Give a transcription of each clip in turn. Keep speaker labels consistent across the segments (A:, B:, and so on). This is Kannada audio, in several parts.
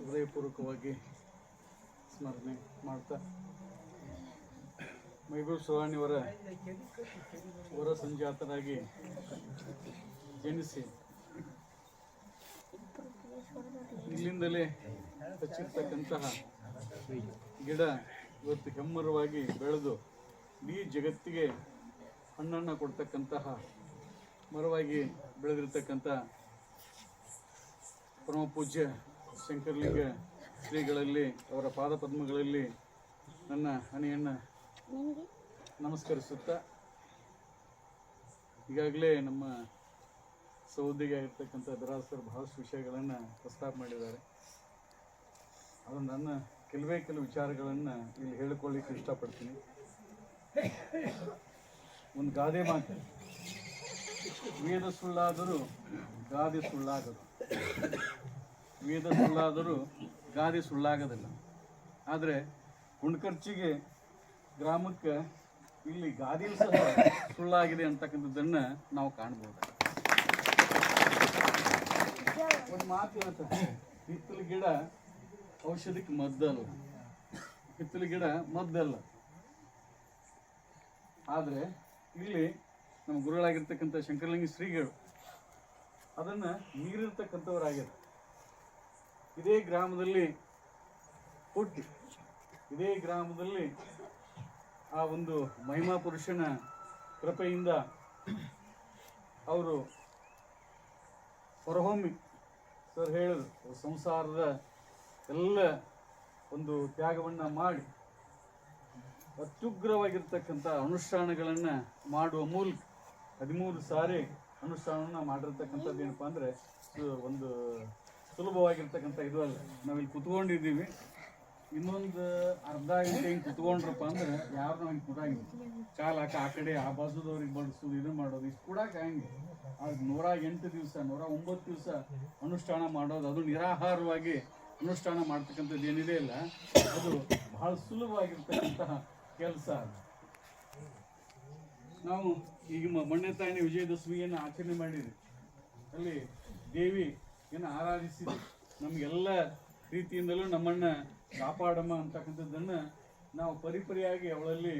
A: ಹೃದಯಪೂರ್ವಕವಾಗಿ ಸ್ಮರಣೆ ಮಾಡ್ತಾ ಮೈಗೂರು ಸುಬಾಣಿಯವರ ಹೊರ ಸಂಜಾತರಾಗಿ ಜನಿಸಿ ಇಲ್ಲಿಂದಲೇ ಹಚ್ಚಿರ್ತಕ್ಕಂತಹ ಗಿಡ ಇವತ್ತು ಹೆಮ್ಮರವಾಗಿ ಬೆಳೆದು ಇಡೀ ಜಗತ್ತಿಗೆ ಹಣ್ಣನ್ನು ಕೊಡ್ತಕ್ಕಂತಹ ಮರವಾಗಿ ಬೆಳೆದಿರ್ತಕ್ಕಂಥ ಪರಮ ಪೂಜ್ಯ ಶಂಕರಲಿಂಗ ಶ್ರೀಗಳಲ್ಲಿ, ಅವರ ಪಾದ ಪದ್ಮಗಳಲ್ಲಿ ನನ್ನ ಹಣೆಯನ್ನು ನಮಸ್ಕರಿಸುತ್ತಾ, ಈಗಾಗಲೇ ನಮ್ಮ ಸೌದಿಗೆ ಆಗಿರ್ತಕ್ಕಂಥ ದರಾಸರು ಬಹಳಷ್ಟು ವಿಷಯಗಳನ್ನು ಪ್ರಸ್ತಾಪ ಮಾಡಿದ್ದಾರೆ. ಅದು ನನ್ನ ಕೆಲವೇ ಕೆಲವು ವಿಚಾರಗಳನ್ನು ಇಲ್ಲಿ ಹೇಳಿಕೊಳ್ಳಿಕ್ಕೆ ಇಷ್ಟಪಡ್ತೀನಿ. ಒಂದು ಗಾದೆ ಮಾತು. ವೇದ ಸುಳ್ಳಾದರೂ ಗಾದೆ ಸುಳ್ಳಾಗದು. ವೇದ ಸುಳ್ಳಾದರೂ ಗಾದೆ ಸುಳ್ಳಾಗೋದಿಲ್ಲ. ಆದರೆ ಹುಣ್ಕರ್ಚಿಗೆ ಗ್ರಾಮಕ್ಕೆ ಇಲ್ಲಿ ಗಾದಿ ಸಹ ಸುಳ್ಳಾಗಿದೆ ಅಂತಕ್ಕಂಥದ್ದನ್ನು ನಾವು ಕಾಣ್ಬೋದು. ಒಂದು ಮಾತು ಹೇಳ್ತಾರೆ ಹಿತ್ತಲ ಗಿಡ ಔಷಧಕ್ಕೆ ಮದ್ದಲ್ಲ ಹಿತ್ತಲ ಗಿಡ ಮದ್ದಲ್ಲ ಆದರೆ ಇಲ್ಲಿ ನಮ್ಮ ಗುರುಗಳಾಗಿರ್ತಕ್ಕಂಥ ಶಂಕರಲಿಂಗ ಶ್ರೀಗಳು ಅದನ್ನು ಮೀರಿರ್ತಕ್ಕಂಥವರಾಗ್ಯಾರ. ಇದೇ ಗ್ರಾಮದಲ್ಲಿ ಹುಟ್ಟಿ, ಇದೇ ಗ್ರಾಮದಲ್ಲಿ ಆ ಒಂದು ಮಹಿಮಾ ಪುರುಷನ ಕೃಪೆಯಿಂದ ಅವರು ಹೊರಹೊಮ್ಮಿ. ಸರ್ ಹೇಳಿದ್ರು ಸಂಸಾರದ ಎಲ್ಲ ಒಂದು ತ್ಯಾಗವನ್ನು ಮಾಡಿ, ಅತ್ಯುಗ್ರವಾಗಿರ್ತಕ್ಕಂಥ ಅನುಷ್ಠಾನಗಳನ್ನು ಮಾಡುವ ಮೂಲಕ ಹದಿಮೂರು ಸಾರಿ ಅನುಷ್ಠಾನವನ್ನು ಮಾಡಿರ್ತಕ್ಕಂಥದ್ದು ಏನಪ್ಪ ಅಂದರೆ ಒಂದು ಸುಲಭವಾಗಿರ್ತಕ್ಕಂಥ ಇದು ಅಲ್ಲ. ನಾವಿಲ್ಲಿ ಕುತ್ಕೊಂಡಿದ್ದೀವಿ. ಇನ್ನೊಂದು ಅರ್ಧ ಗಂಟೆ ಹಿಂಗೆ ಕುತ್ಕೊಂಡ್ರಪ್ಪ ಅಂದ್ರೆ ಯಾರು ನಾವು ಹಿಂಗೆ ಕುಡಂಗಿಲ್ಲ ಕಾಲು ಹಾಕಿ ಆ ಕಡೆ, ಆ ಬಾಜುದವ್ರಿಗೆ ಬಡಿಸೋದು ಇದು ಮಾಡೋದು, ಇಷ್ಟು ಕೂಡಕ್ಕೆ ಹಂಗೆ. ಅದು ನೂರ ಎಂಟು ದಿವಸ, ನೂರ ಒಂಬತ್ತು ದಿವಸ ಅನುಷ್ಠಾನ ಮಾಡೋದು, ಅದು ನಿರಾಹಾರವಾಗಿ ಅನುಷ್ಠಾನ ಮಾಡ್ತಕ್ಕಂಥದ್ದು ಏನಿದೆ ಇಲ್ಲ, ಅದು ಬಹಳ ಸುಲಭವಾಗಿರ್ತಕ್ಕಂತಹ ಕೆಲಸ ಅದು ನಾವು ಈಗ ಮ- ಮೊನ್ನೆ ತಾಯಿನ ವಿಜಯದಶಮಿಯನ್ನು ಆಚರಣೆ ಮಾಡಿದೆ ಅಲ್ಲಿ ದೇವಿಯನ್ನು ಆರಾಧಿಸಿದೆ ನಮಗೆಲ್ಲ ರೀತಿಯಿಂದಲೂ ನಮ್ಮನ್ನು ಕಾಪಾಡಮ್ಮ ಅಂತಕ್ಕಂಥದ್ದನ್ನು ನಾವು ಪರಿಪರಿಯಾಗಿ ಅವಳಲ್ಲಿ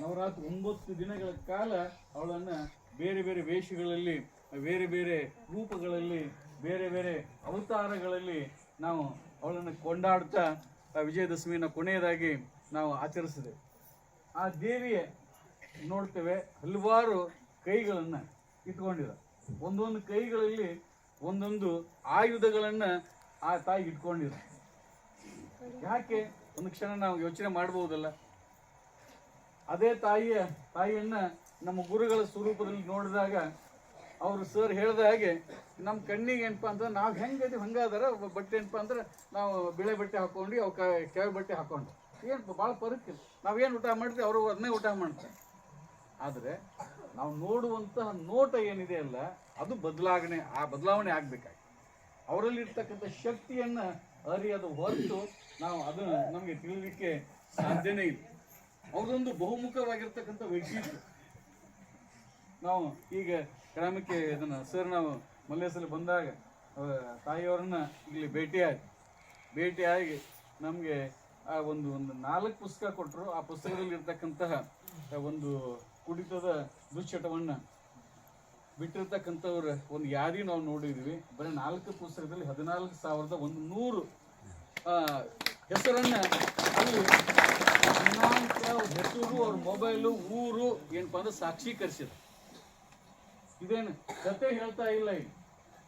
A: ನವರಾತ್ರಿ ಒಂಬತ್ತು ದಿನಗಳ ಕಾಲ ಅವಳನ್ನು ಬೇರೆ ಬೇರೆ ವೇಷಗಳಲ್ಲಿ, ಬೇರೆ ಬೇರೆ ರೂಪಗಳಲ್ಲಿ, ಬೇರೆ ಬೇರೆ ಅವತಾರಗಳಲ್ಲಿ ನಾವು ಅವಳನ್ನು ಕೊಂಡಾಡ್ತಾ ವಿಜಯದಶಮಿಯನ್ನು ಕೊನೆಯದಾಗಿ ನಾವು ಆಚರಿಸಿದೆ. ಆ ದೇವಿಯ ನೋಡ್ತೇವೆ ಹಲವಾರು ಕೈಗಳನ್ನು ಇಟ್ಕೊಂಡಿರ ಒಂದೊಂದು ಕೈಗಳಲ್ಲಿ ಒಂದೊಂದು ಆಯುಧಗಳನ್ನು ಆ ತಾಯಿ ಇಟ್ಕೊಂಡಿರ ಯಾಕೆ? ಒಂದು ಕ್ಷಣ ನಾವು ಯೋಚನೆ ಮಾಡ್ಬೋದಲ್ಲ. ಅದೇ ತಾಯಿಯ, ತಾಯಿಯನ್ನ ನಮ್ಮ ಗುರುಗಳ ಸ್ವರೂಪದಲ್ಲಿ ನೋಡಿದಾಗ ಅವರು ಸರ್ ಹೇಳಿದ ಹಾಗೆ ನಮ್ಮ ಕಣ್ಣಿಗೆ ಏನಪ್ಪ ಅಂದ್ರೆ ನಾವು ಹೆಂಗದೀವಿ ಹಂಗಾದಾರ, ಒಬ್ಬ ಬಟ್ಟೆ ಏನಪ್ಪ ಅಂದ್ರೆ ನಾವು ಬಿಳೆ ಬಟ್ಟೆ ಹಾಕೊಂಡು, ಅವು ಕೆಳ ಬಟ್ಟೆ ಹಾಕೊಂಡು. ಏನು ಭಾಳ ಪರಕ್ಕಿಲ್ಲ. ನಾವೇನು ಊಟ ಮಾಡ್ತೀವಿ, ಅವರು ಅದನ್ನೇ ಊಟ ಮಾಡ್ತಾರೆ. ಆದರೆ ನಾವು ನೋಡುವಂತಹ ನೋಟ ಏನಿದೆ ಅಲ್ಲ, ಅದು ಬದಲಾವಣೆ, ಆ ಬದಲಾವಣೆ ಆಗಬೇಕಾಗಿ ಅವರಲ್ಲಿ ಇರ್ತಕ್ಕಂಥ ಶಕ್ತಿಯನ್ನು ಅರಿಯದ ಹೊರತು ನಾವು ಅದು ನಮಗೆ ತಿಳಿಯಲಿಕ್ಕೆ ಸಾಧ್ಯನೇ ಇಲ್ಲ. ಅವರೊಂದು ಬಹುಮುಖವಾಗಿರ್ತಕ್ಕಂಥ ವ್ಯಕ್ತಿತ್ವ ನಾವು ಈಗ ಗ್ರಾಮಕ್ಕೆ ಇದನ್ನು ಸರ್ ನಾವು ಮಲ್ಲೇಸಲ್ಲಿ ಬಂದಾಗ ತಾಯಿಯವರನ್ನ ಇಲ್ಲಿ ಭೇಟಿಯಾಗಿ ಭೇಟಿಯಾಗಿ ನಮಗೆ ಆ ಒಂದು ಒಂದು ನಾಲ್ಕು ಪುಸ್ತಕ ಕೊಟ್ಟರು ಆ ಪುಸ್ತಕದಲ್ಲಿ ಇರ್ತಕ್ಕಂತಹ ಒಂದು ಕುಡಿತದ ದುಶ್ಚಟವನ್ನು ಬಿಟ್ಟಿರ್ತಕ್ಕಂಥವ್ರ ಒಂದು ಯಾದಿ ನಾವು ನೋಡಿದ್ವಿ. ಬರೀ ನಾಲ್ಕು ಪುಸ್ತಕದಲ್ಲಿ ಹದಿನಾಲ್ಕು ಸಾವಿರದ ಒಂದು ನೂರು ಹೆಸರನ್ನು ಅಲ್ಲಿ ದಿನಾಂಕ, ಹೆಸರು, ಅವ್ರ ಮೊಬೈಲು, ಊರು ಏನಪ್ಪ ಅಂದ್ರೆ ಸಾಕ್ಷೀಕರಿಸಿದ. ಇದೇನು ಕತೆ ಹೇಳ್ತಾ ಇಲ್ಲ ಇಲ್ಲಿ.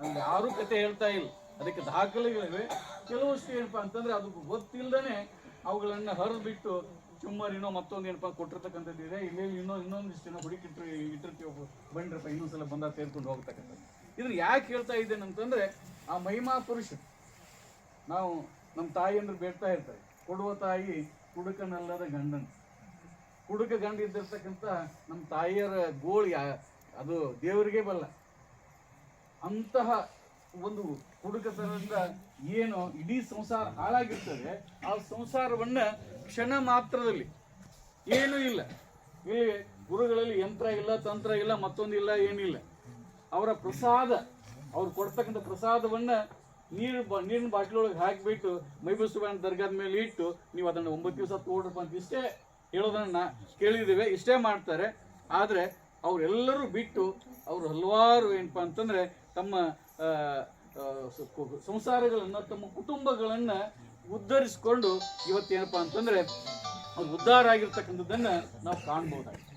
A: ನಮ್ಗೆ ಯಾರೂ ಕತೆ ಹೇಳ್ತಾ ಇಲ್ಲ. ಅದಕ್ಕೆ ದಾಖಲೆಗಳಿವೆ. ಕೆಲವಷ್ಟು ಏನಪ್ಪ ಅಂತಂದ್ರೆ ಅದು ಗೊತ್ತಿಲ್ಲದೇ ಅವುಗಳನ್ನು ಹರಿದು ಬಿಟ್ಟು ಇನ್ನೂ ಮತ್ತೊಂದು ಏನಪ್ಪ ಕೊಟ್ಟಿರ್ತಕ್ಕಂಥದ್ದು ಇದೆ. ಇಲ್ಲಿ ಇನ್ನೂ ಇನ್ನೊಂದಿಷ್ಟು ಜನ ಹುಡುಕಿಟ್ಟು ಇಟ್ಟಿರ್ತೀವಿ ಬಂದ್ರಪ್ಪ ಇನ್ನೊಂದ್ಸಲ ಬಂದಾಗ ಸೇರ್ಕೊಂಡು ಹೋಗ್ತಕ್ಕಂಥದ್ದು. ಇದನ್ನ ಯಾಕೆ ಹೇಳ್ತಾ ಇದ್ದೇನೆ ಅಂತಂದ್ರೆ ಆ ಮಹಿಮಾ ಪುರುಷ ನಾವು ನಮ್ಮ ತಾಯಿಯಂದ್ರೆ ಬೇಡ್ತಾ ಇರ್ತಾರೆ. ಕೊಡುವ ತಾಯಿ ಕುಡುಕನಲ್ಲದ ಗಂಡನ. ಕುಡುಕ ಗಂಡ ಇದ್ದಿರ್ತಕ್ಕಂಥ ನಮ್ಮ ತಾಯಿಯರ ಗೋಳು ಅದು ದೇವರಿಗೆ ಬಲ್ಲ. ಅಂತಹ ಒಂದು ಕುಡುಕತನದಿಂದ ಏನು ಇಡೀ ಸಂಸಾರ ಹಾಳಾಗಿರ್ತದೆ, ಆ ಸಂಸಾರವನ್ನ ಕ್ಷಣ ಮಾತ್ರದಲ್ಲಿ ಏನೂ ಇಲ್ಲ. ಇಲ್ಲಿ ಗುರುಗಳಲ್ಲಿ ಯಂತ್ರ ಇಲ್ಲ, ತಂತ್ರ ಇಲ್ಲ ಮತ್ತೊಂದಿಲ್ಲ ಏನಿಲ್ಲ ಅವರ ಪ್ರಸಾದ, ಅವ್ರು ಕೊಡ್ತಕ್ಕಂಥ ಪ್ರಸಾದವನ್ನ ನೀರು ನೀರಿನ ಬಾಟ್ಲೊಳಗೆ ಹಾಕಿಬಿಟ್ಟು ಮೈಬೂಸುಬಾನ್ ದರ್ಗಾದ ಮೇಲೆ ಇಟ್ಟು ನೀವು ಅದನ್ನು ಒಂಬತ್ತು ದಿವಸ ತೋಡ್ರಪ್ಪ ಅಂತ ಇಷ್ಟೇ ಹೇಳೋದನ್ನ ಕೇಳಿದ್ದೇವೆ, ಇಷ್ಟೇ ಮಾಡ್ತಾರೆ. ಆದರೆ ಅವರೆಲ್ಲರೂ ಬಿಟ್ಟು ಅವರು ಹಲವಾರು ಏನಪ್ಪ ಅಂತಂದ್ರೆ ತಮ್ಮ ಸಂಸಾರಗಳನ್ನ ತಮ್ಮ ಕುಟುಂಬಗಳನ್ನ ಉದ್ಧರಿಸಿಕೊಂಡು ಇವತ್ತೇನಪ್ಪ ಅಂತಂದ್ರೆ ಅವ್ರು ಉದ್ಧಾರ ಆಗಿರ್ತಕ್ಕಂಥದ್ದನ್ನ ನಾವು ಕಾಣ್ಬೋದಾಗಿದೆ.